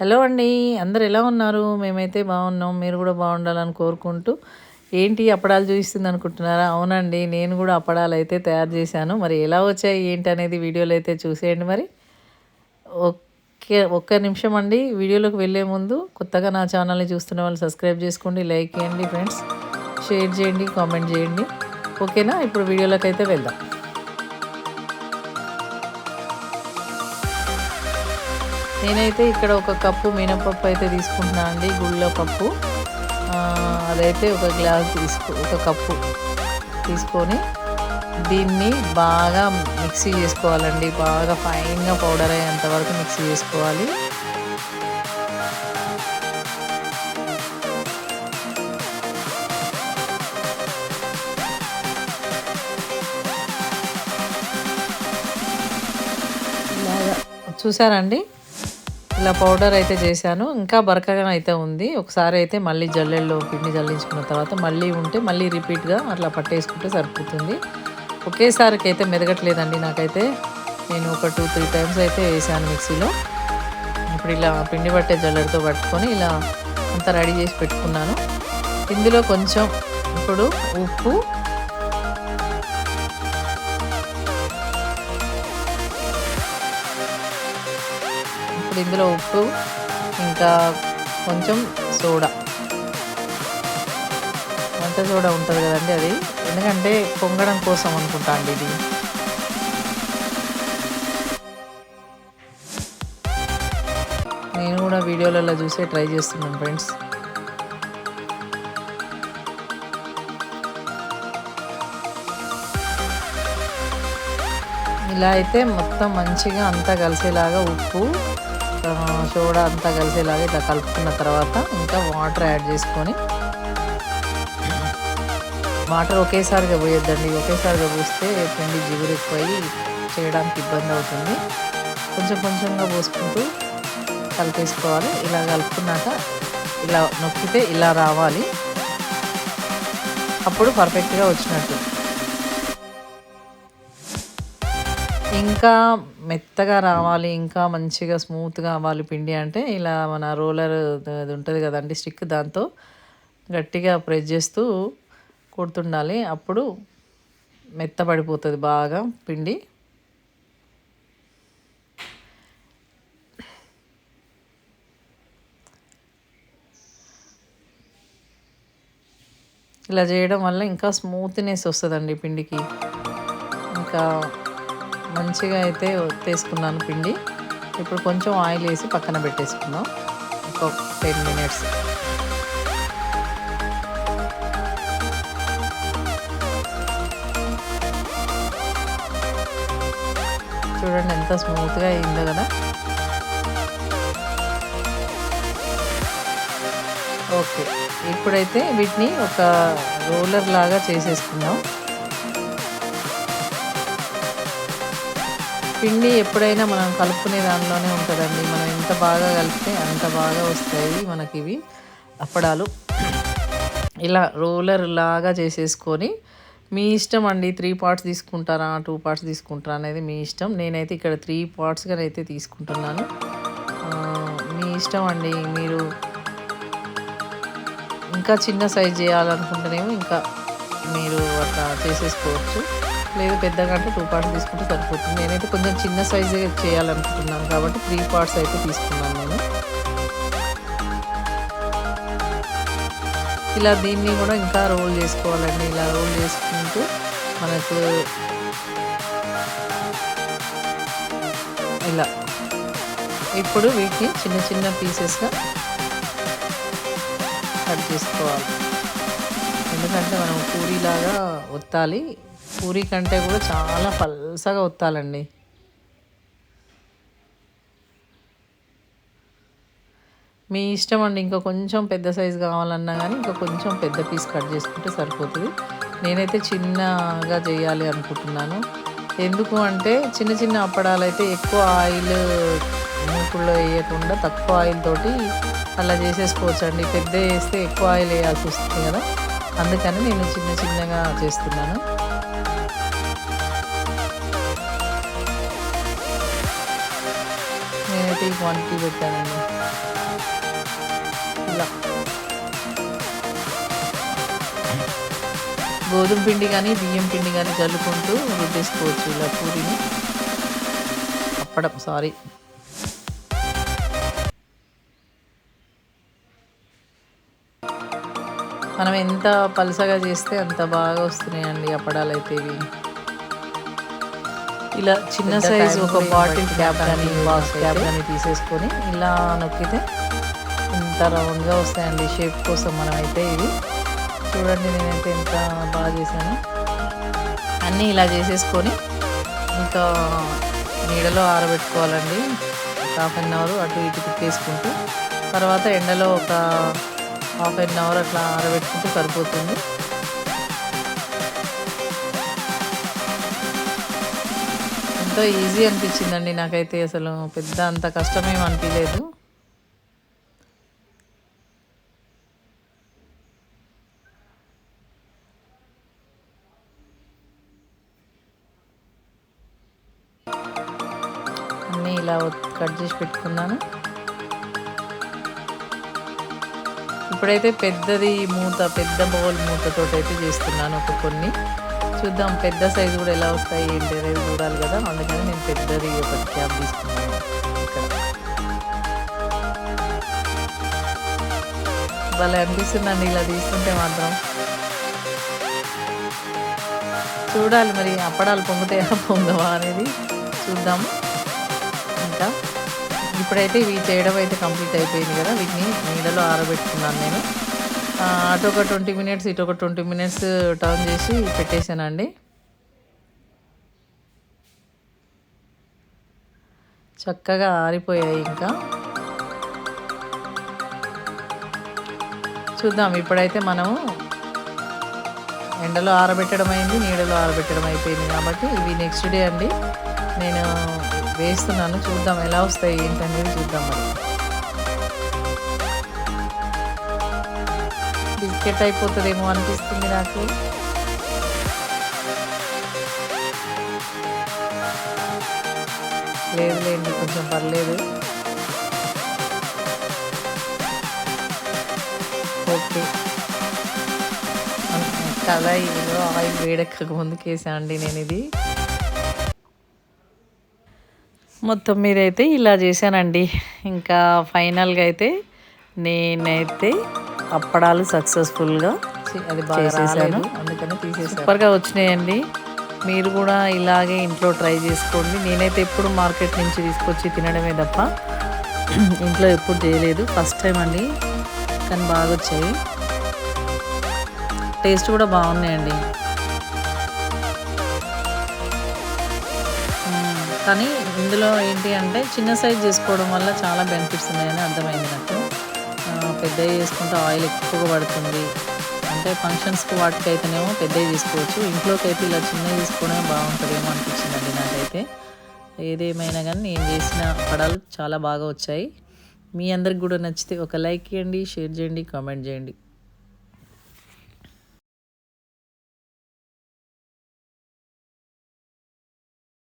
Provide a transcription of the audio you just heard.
Hello అండి అందరు ఎలా ఉన్నారు? మేమైతే బాగున్నాం మీరు కూడా బాగుండాలని కోరుకుంటూ. ఏంటి అప్పడాలు చూపిస్తుంది అనుకుంటున్నారా? అవునండి నేను కూడా అప్పడాలు అయితే తయారు చేశాను. మరి ఎలా వచ్చాయి ఏంటి అనేది వీడియోలో అయితే చూసేయండి మరి. ఒకే ఒక్క నిమిషం అండి వీడియోలోకి వెళ్ళే ముందు కొత్తగా నా ఛానల్ని చూస్తున్న వాళ్ళు సబ్స్క్రైబ్ చేసుకోండి లైక్ చేయండి ఫ్రెండ్స్. షేర్ చేయండి కామెంట్ చేయండి. ఓకేనా? ఇప్పుడు వీడియోలోకి అయితే వెళ్దాం. నేనైతే ఇక్కడ ఒక కప్పు మినపప్పు అయితే తీసుకుంటున్నాను అండి గుళ్ళ పప్పు. అదైతే ఒక గ్లాస్ తీసుకో ఒక కప్పు తీసుకొని దీన్ని బాగా మిక్సీ చేసుకోవాలండి. బాగా ఫైన్గా పౌడర్ అయ్యేంత వరకు మిక్సీ చేసుకోవాలి. చూసారండి ఇలా పౌడర్ అయితే చేశాను. ఇంకా బరకగా అయితే ఉంది. ఒకసారి అయితే మళ్ళీ జల్లెల్లో పిండి జల్లించుకున్న తర్వాత మళ్ళీ ఉంటే మళ్ళీ రిపీట్గా అట్లా పట్టేసుకుంటే సరిపోతుంది. ఒకేసారికి అయితే మెదగట్లేదండి నాకైతే. నేను ఒక టూ త్రీ టైమ్స్ అయితే వేసాను మిక్సీలో. ఇప్పుడు ఇలా పిండి పట్టే జల్లెడతో పట్టుకొని ఇలా అంతా రెడీ చేసి పెట్టుకున్నాను. ఇందులో కొంచెం ఇప్పుడు ఉప్పు ఇప్పుడు ఇందులో ఉప్పు ఇంకా కొంచెం సోడా. వంట సోడా ఉంటుంది కదండి అది. ఎందుకంటే పొంగడం కోసం అనుకుంటా అండి ఇది. నేను కూడా వీడియోలలో చూసే ట్రై చేస్తున్నాను ఫ్రెండ్స్. ఇలా అయితే మొత్తం మంచిగా అంతా కలిసేలాగా ఉప్పు సోడా అంతా కలిసేలాగా ఇట్లా కలుపుకున్న తర్వాత ఇంకా వాటర్ యాడ్ చేసుకొని వాటర్ ఒకేసారిగా పోయొద్దండి. ఒకేసారిగా పోస్తే పిండి జిగురెక్కుపోయి చేయడానికి ఇబ్బంది అవుతుంది. కొంచెం కొంచెంగా పోసుకుంటూ కలిపేసుకోవాలి. ఇలా కలుపుకున్నాక ఇలా నొక్కితే ఇలా రావాలి. అప్పుడు పర్ఫెక్ట్గా వచ్చినట్టు. ఇంకా మెత్తగా రావాలి ఇంకా మంచిగా స్మూత్గా అవ్వాలి పిండి అంటే ఇలా మన రోలర్ అది ఉంటుంది కదండి స్టిక్ దాంతో గట్టిగా ప్రెస్ చేస్తూ కొడుతుండాలి. అప్పుడు మెత్తబడిపోతుంది బాగా పిండి. ఇలా చేయడం వల్ల ఇంకా స్మూత్నెస్ వస్తుందండి పిండికి. ఇంకా మంచిగా అయితే ఒత్తేసుకున్నాను పిండి. ఇప్పుడు కొంచెం ఆయిల్ వేసి పక్కన పెట్టేసుకుందాం. ఒక టెన్ మినిట్స్. చూడండి ఎంత స్మూత్గా అయిందో కదా. ఓకే ఇప్పుడైతే వీటిని ఒక రోలర్ లాగా చేసేసుకుందాం. పిండి ఎప్పుడైనా మనం కలుపుకునే దానిలోనే ఉంటుందండి. మనం ఎంత బాగా కలిపితే అంత బాగా వస్తాయి మనకి ఇవి అప్పడాలు. ఇలా రోలర్ లాగా చేసేసుకొని మీ ఇష్టం అండి త్రీ పార్ట్స్ తీసుకుంటారా టూ పార్ట్స్ తీసుకుంటారా అనేది మీ ఇష్టం. నేనైతే ఇక్కడ త్రీ పార్ట్స్గా అయితే తీసుకుంటున్నాను. మీ ఇష్టం అండి మీరు ఇంకా చిన్న సైజ్ చేయాలనుకుంటేనేమో ఇంకా మీరు అట్లా చేసేసుకోవచ్చు. లేదు పెద్దగా అంటే టూ పార్ట్స్ తీసుకుంటే సరిపోతుంది. నేనైతే కొంచెం చిన్న సైజే చేయాలనుకుంటున్నాను కాబట్టి త్రీ పార్ట్స్ అయితే తీసుకున్నాను నేను. ఇలా దీన్ని కూడా ఇంకా రోల్ చేసుకోవాలండి. ఇలా రోల్ చేసుకుంటూ మనకు ఇలా ఇప్పుడు వీటిని చిన్న చిన్న పీసెస్గా కట్ చేసుకోవాలి. ఎందుకంటే మనం పూరీలాగా ఒత్తాలి. పూరి కంటే కూడా చాలా పల్సగా ఒత్తాలండి. మీ ఇష్టం అండి ఇంకా కొంచెం పెద్ద సైజు కావాలన్నా కానీ ఇంకా కొంచెం పెద్ద పీస్ కట్ చేసుకుంటే సరిపోతుంది. నేనైతే చిన్నగా చేయాలి అనుకుంటున్నాను. ఎందుకు అంటే చిన్న చిన్న అప్పడాలు అయితే ఎక్కువ ఆయిల్ మూకుల్లో వేయకుండా తక్కువ ఆయిల్ తోటి అలా చేసేసుకోవచ్చు అండి పెద్ద వేస్తే ఎక్కువ ఆయిల్ వేయాల్సి వస్తుంది కదా. అందుకని నేను చిన్న చిన్నగా చేస్తున్నాను. ఫార్టీ క్వాంటిటీ పెట్టానండి. ఇలా. గోధుమ పిండి కానీ బియ్యం పిండి కానీ చల్లుకుంటూ రుద్దేసుకోవచ్చు ఇలా పూరిని. అప్పడం సారీ. మనం ఎంత పలసగా చేస్తే అంత బాగా వస్తున్నాయండి అప్పడాలు అయితే ఇవి. ఇలా చిన్న సైజు ఒక బాటిల్ క్యాప్ కానీ బాక్స్ క్యాప్ కానీ తీసేసుకొని ఇలా నొక్కితే ఇంత రౌండ్గా వస్తాయండి షేప్ కోసం మనమైతే ఇవి. చూడండి నేనైతే ఎంత బాగా చేశాను. అన్నీ ఇలా చేసేసుకొని ఇంకా నీడలో ఆరబెట్టుకోవాలండి. హాఫ్ అన్ అవర్ అటు ఇటు తిప్పేసుకుంటూ తర్వాత ఎండలో ఒక హాఫ్ అన్ అవర్ అట్లా ఆరబెట్టుకుంటే సరిపోతుంది. ఎంతో ఈజీ అనిపించిందండి. నాకైతే అసలు పెద్ద అంత కష్టమేం అనిపించలేదు. అన్నీ ఇలా కట్ చేసి పెట్టుకున్నాను. ఇప్పుడైతే పెద్దది మూత పెద్ద బౌల్ మూతతో అయితే చేస్తున్నాను ఒక కొన్ని. చూద్దాం. పెద్ద సైజు కూడా ఎలా వస్తాయి ఏంటి అనేది చూడాలి కదా. అందుకని నేను పెద్దది ఒకటి క్యాబ్ తీసుకున్నాను. ఇక్కడ భలే అనిపిస్తుందండి ఇలా తీసుకుంటే మాత్రం. చూడాలి మరి అప్పడాలు పొంగుతాయా పొంగవా అనేది చూద్దాము ఇంకా ఇప్పుడైతే ఇవి చేయడం అయితే కంప్లీట్ అయిపోయింది కదా. వీటిని నీడలో ఆరబెట్టుకున్నాను నేను. అటు ఒక ట్వంటీ మినిట్స్ ఇటు ఒక ట్వంటీ మినిట్స్ టర్న్ చేసి పెట్టేశానండి. చక్కగా ఆరిపోయాయి ఇంకా. చూద్దాం ఇప్పుడైతే మనము ఎండలో ఆరబెట్టడం అయింది నీడలో ఆరబెట్టడం అయిపోయింది కాబట్టి ఇవి నెక్స్ట్ డే అండి. నేను వేస్తున్నాను చూద్దాం ఎలా వస్తాయి ఏంటనేది చూద్దాం మరి. బిస్కెట్ అయిపోతుందేమో అనిపిస్తుంది నాకు. లేదు లేండి కొంచెం పర్లేదు. ఓకే. కదా ఇదిలో ఆయిల్ వేడెక్కక ముందుకేసా అండి నేను ఇది మొత్తం మీద అయితే ఇలా చేశానండి. ఇంకా ఫైనల్గా అయితే నేనైతే అప్పడాలు సక్సెస్ఫుల్గా అది చేసేసాను. అందుకని తీసేసాను. సూపర్గా వచ్చినాయండి. మీరు కూడా ఇలాగే ఇంట్లో ట్రై చేసుకోండి. నేనైతే ఎప్పుడు మార్కెట్ నుంచి తీసుకొచ్చి తినడమే తప్ప ఇంట్లో ఎప్పుడు చేయలేదు. ఫస్ట్ టైం అండి. కానీ బాగా వచ్చాయి. టేస్ట్ కూడా బాగున్నాయండి. కానీ ఇందులో ఏంటి అంటే చిన్న సైజ్ చేసుకోవడం వల్ల చాలా బెనిఫిట్స్ ఉన్నాయని అర్థమైంది నాకు. పెద్దవి చేసుకుంటే ఆయిల్ ఎక్కువగా పడుతుంది. అంటే ఫంక్షన్స్కి వాటికి అయితేనేమో పెద్దవి తీసుకోవచ్చు. ఇంట్లోకి అయితే ఇలా చిన్నవి తీసుకోవడమే బాగుంటుందేమో అనిపించిందండి నాకైతే. ఏదేమైనా కానీ నేను చేసిన పడాలు చాలా బాగా వచ్చాయి. మీ అందరికి కూడా నచ్చితే ఒక లైక్ చేయండి షేర్ చేయండి కామెంట్ చేయండి.